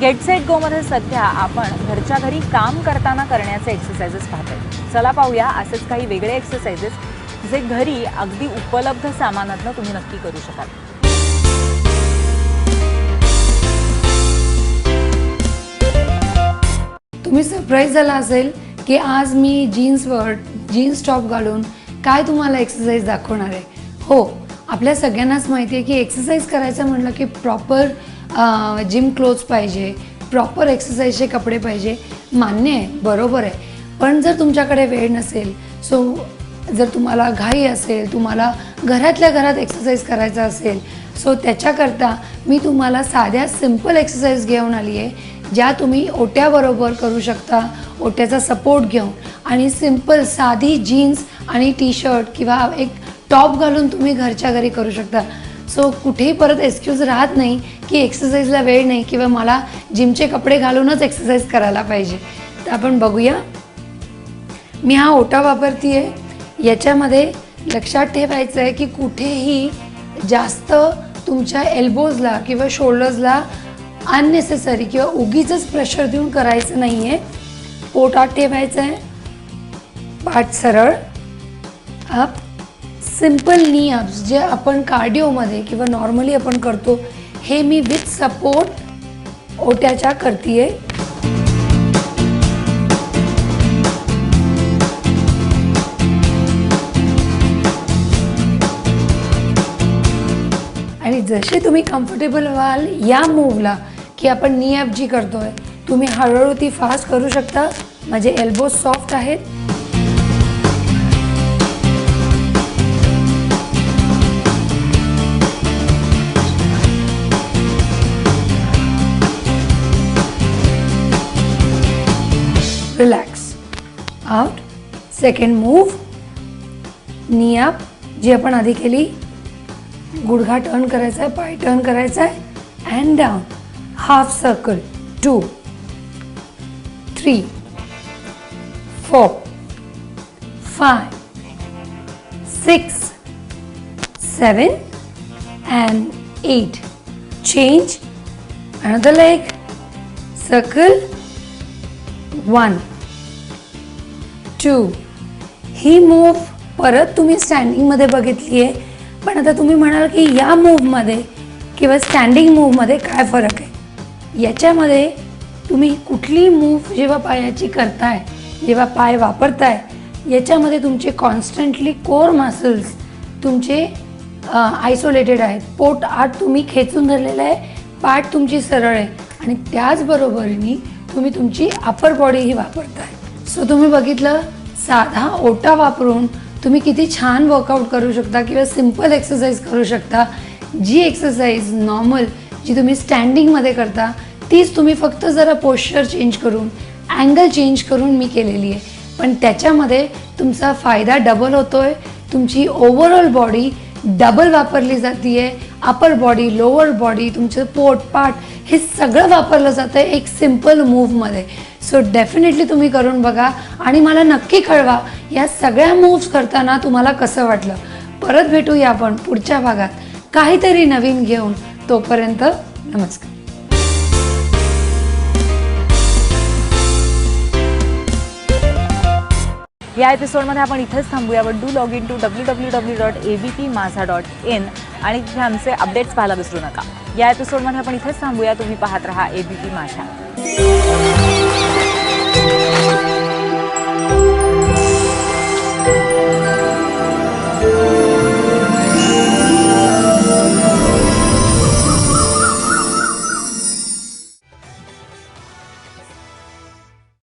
Get set गोमध्ये सध्या आपण घरच्या घरी काम करताना करण्याचे एक्सरसाइजेस पाहतोय. चला पाहूया असेच काही वेगळे एक्सरसाइजेस जे घरी अगदी उपलब्ध सामानातनं तुम्ही नक्की करू शकाल. तुम्ही सरप्राईज झाला असेल की आज मी जीन्सवर जीन्स टॉप घालून काय तुम्हाला एक्सरसाइज दाखवणार आहे? हो आपल्या सगळ्यांनाच माहिती आहे की एक्सरसाइज करायचं म्हटलं की प्रॉपर जिम क्लोथ्स पाहिजे प्रॉपर एक्सरसाइजचे कपडे पाहिजे मान्य आहे बरोबर आहे. पण जर तुमच्याकडे वेळ नसेल सो जर तुम्हाला घाई असेल तुम्हाला घरातल्या घरात एक्सरसाइज करायचा असेल सो त्याच्याकरता मी तुम्हाला साध्या सिंपल एक्सरसाइज घेऊन आली आहे ज्या तुम्ही ओट्याबरोबर करू शकता ओट्याचा सपोर्ट घेऊन. आणि सिंपल साधी जीन्स आणि टी शर्ट किंवा एक टॉप घालून तुम्ही घरच्या घरी करू शकता. सो कुठेही परत एक्सक्यूज राहत नाही की एक्सरसाइजला वेळ नाही किंवा मला जिमचे कपडे घालूनच एक्सरसाइज करायला पाहिजे. तर आपण बघूया. मी हा ओटा वापरते आहे याच्यामध्ये लक्षात ठेवायचं आहे की कुठेही जास्त तुमच्या एल्बोजला किंवा शोल्डर्सला अननेसेसरी किंवा उगीच प्रेशर देऊन करायचं नाही आहे पोटात ठेवायचं आहे पाठ सरळ. अप सिंपल नी अप्स जे आपण कार्डिओमध्ये किंवा नॉर्मली आपण करतो हे मी विथ सपोर्ट ओट्याच्या करते आणि जसे तुम्ही कम्फर्टेबल व्हाल या मूवला की आपण नी अप जी करतोय तुम्ही हळूहळू ती फास्ट करू शकता. माझे एल्बो सॉफ्ट आहेत. relax out second move knee up जी आपण आधी केली गुडघा टर्न करायचा आहे पाय टर्न करायचा आहे and down half circle two three four five six seven and eight change another leg circle one two he move परत तुम्ही स्टँडिंगमध्ये बघितली आहे पण आता तुम्ही म्हणाल की या मूवमध्ये किंवा स्टँडिंग मूवमध्ये काय फरक आहे? याच्यामध्ये तुम्ही कुठली मूव जेव्हा पायाची करताय जेव्हा पाय वापरताय याच्यामध्ये तुमचे कॉन्स्टंटली कोर मसल्स तुमचे आयसोलेटेड आहेत. पोट आत तुम्ही खेचून धरलेलं आहे पाठ तुमची सरळ आहे. आणि त्याचबरोबरीने तुम्ही तुमची अपर बॉडीही वापरताय. सो तुम्ही बघितलं साधा ओटा वापरून तुम्ही किती छान वर्कआउट करू शकता किंवा सिंपल एक्सरसाइज करू शकता. जी एक्सरसाइज नॉर्मल जी तुम्ही स्टँडिंगमध्ये करता तीच तुम्ही फक्त जरा पोश्चर चेंज करून अँगल चेंज करून मी केलेली आहे. पण त्याच्यामध्ये तुमचा फायदा डबल होतो आहे तुमची ओव्हरऑल बॉडी डबल वापरली जाते आहे अपर बॉडी लोअर बॉडी तुमचं पोट पाठ हे सगळं वापरलं जातं आहे एक सिंपल मूव्हमध्ये सो डेफिनेटली तुम्ही करून बघा. आणि मला नक्की कळवा या सगळ्या मूव्स करताना तुम्हाला कसं वाटलं. परत भेटूया आपण पुढच्या भागात. काहीतरी नवीन घेऊन तोपर्यंत नमस्कार. या एपिसोडमध्ये आपण इथेच थांबूया. But do log in to W W W dot A B P Majha dot in आणि तिथे आमचे अपडेट्स पाहायला विसरू नका. या एपिसोडमध्ये आपण इथेच थांबूया. तुम्ही पाहत राहा ए बी पी माझा